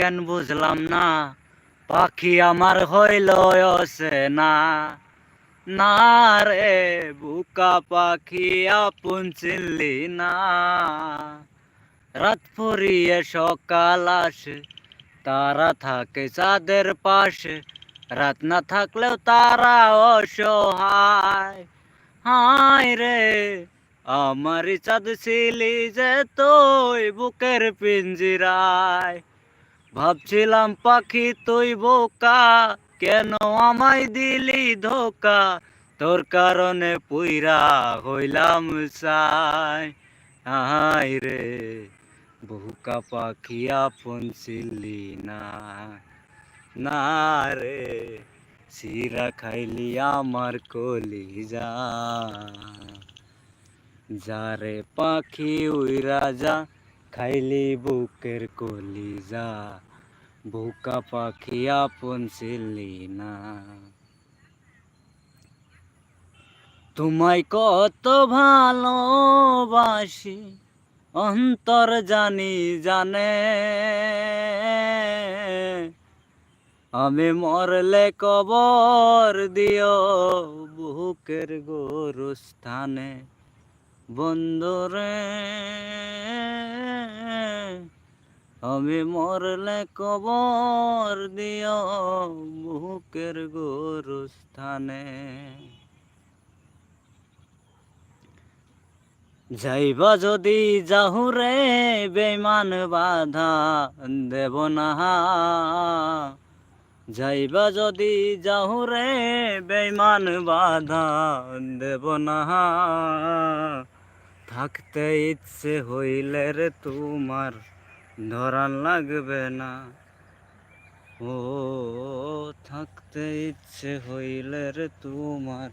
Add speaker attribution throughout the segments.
Speaker 1: কেন বুঝলাম না? পাখি আমার হইল না না রে, বুকা পাখি আপন চিনলি না। রাত ফুরিয়ে সকাল আসে, তারা থাকে চাঁদের পাশে। রাত না থাকলেও তারা অসহায়। হায় রে, আমারই চাঁদ ছিলি যে তুই বুকের পিঞ্জিরায়। ভাবছিলাম পাখি তুই বোকা, কেন আমায় দিলি ধোকা? তোর কারণে পুইরা হইলাম চাই হায় রে বহুকা পাখি আপন ছিলি না। না রে সিরা খাইলি আমার কলি যা যারে পাখি উইরা যা খাইলি বুকের কলি যা বুকা পাখি আপন ছিলি না। তোমায় কত ভালোবাসি, অন্তর জানি জানে। আমি মরলে কবর দিও বুকের গোরস্থানে, বন্ধুরে। আমি মরলে কবর দিও বুকের গোরস্থানে। যাইবা যদি যাহুরে বেমান বাধা দেব না। যাইবা যদি যাহুরে বেমান বাধা দেব না। থাকতে ইচ্ছে হইলে রে তোমার ধরান লাগবে না। ও, থাকতে ইচ্ছে হইলে রে তোমার,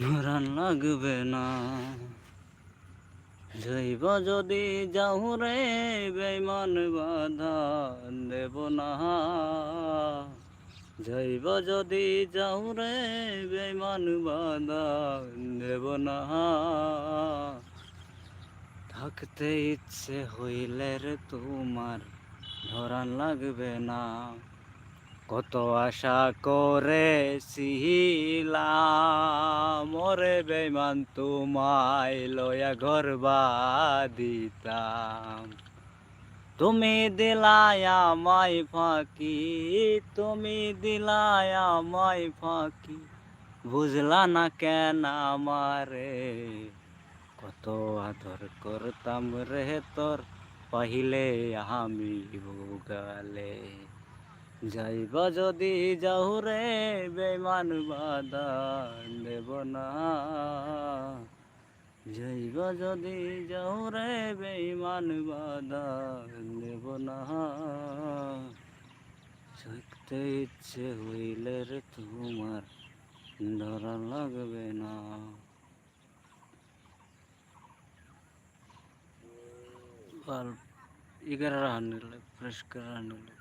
Speaker 1: ধরান লাগবে না। জৈব যদি যাও রে বেমান বাধা দেব না। জৈব যদি যাও রে বেমান বাধা দেব না। থাকতে ইচ্ছে হইলে রে তোমার ধরান লাগবে না। কত আশা করে সিলাম মরে বেমান তোমায় লয়া ঘর দিতাম তুমি দিলায় আমায় ফাঁকি, তুমি দিলায় আমায় ফাঁকি, বুঝলা না কেন আমারে? কত আদর করতাম রে তোর। পাহিলে আমি ভোগালে। যাইব যদি যাও রে বেমান বাধা দেব না। যাইব যদি যাও রে বেমান বাধা দেব না। থাকতে ইচ্ছে হইলে রে তোমার ধরা লাগবে না। వాళ్ళు ఇగర రానిలే ఫ్రెష్గా రానిలే